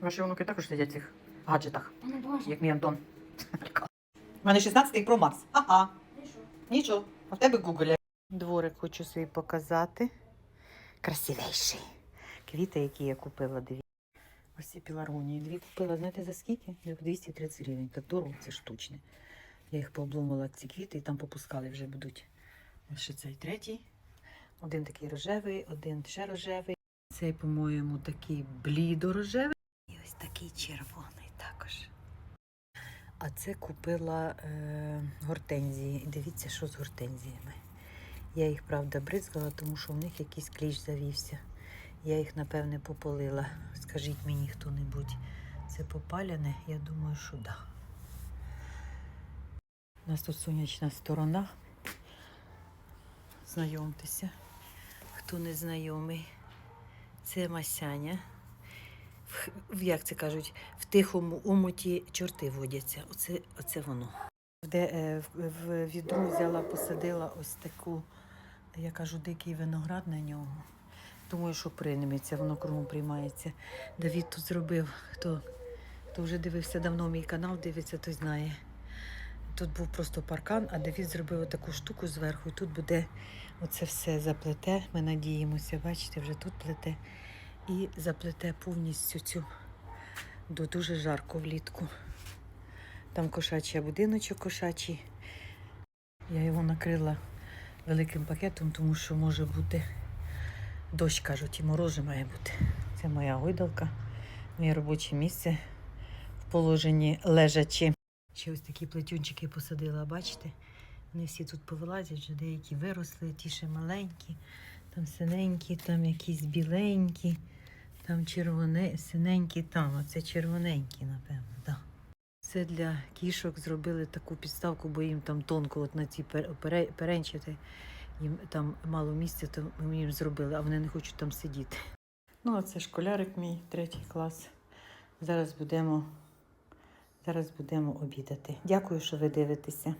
Ваші онуки також сидять в цих гаджетах, Та не боже. як мій Антон. У мене 16-й Pro Max. Ага. Нічого. А в тебе Google. Дворик хочу собі показати. Красивейший. Квіти, які я купила, дивіться. Ось ці піларгонії. Дві купила, знаєте, за скільки? 230 гривень. Так дорого, це штучне. Я їх пообломила, ці квіти, і там попускали вже будуть. Ось ще цей третій. Один такий рожевий, один ще рожевий. Цей, по-моєму, такий блідо-рожевий. Такий червоний також. А це купила е, гортензії. Дивіться, що з гортензіями. Я їх, правда, бризгала, тому що в них якийсь кліщ завівся. Я їх, напевне, пополила. Скажіть мені хто-небудь, це попаляне? Я думаю, що. Да. У нас тут сонячна сторона. Знайомтеся, хто не знайомий. Це Масяня. В, як це кажуть, в тихому омуті чорти водяться. Оце, оце воно. Де е, в, в взяла, посадила ось таку, я кажу, дикий виноград на нього. Думаю, що прийметься, воно кругом приймається. Давід тут зробив, хто, хто вже дивився давно мій канал, дивиться, той знає. Тут був просто паркан, а Давід зробив таку штуку зверху, і тут буде оце все заплете. Ми надіємося, бачите, вже тут плете. І заплете повністю цю до дуже жарко влітку. Там кошачий будиночок кошачий. Я його накрила великим пакетом, тому що може бути дощ, кажуть, і мороз же має бути. Це моя гойдалка, моє робоче місце в положенні лежачі. Ще ось такі плетюнчики посадила, бачите? Вони всі тут повилазять, вже деякі виросли, ті ще маленькі, там синенькі, там якісь біленькі, там червоне, синенькі, там, а це червоненькі, напевно. Да. Це для кішок зробили таку підставку, бо їм там тонко от на ці пер- перенчити. Їм там мало місця, то ми їм зробили, а вони не хочуть там сидіти. Ну, а це школярик мій, третій клас. Зараз будемо, зараз будемо обідати. Дякую, що ви дивитеся.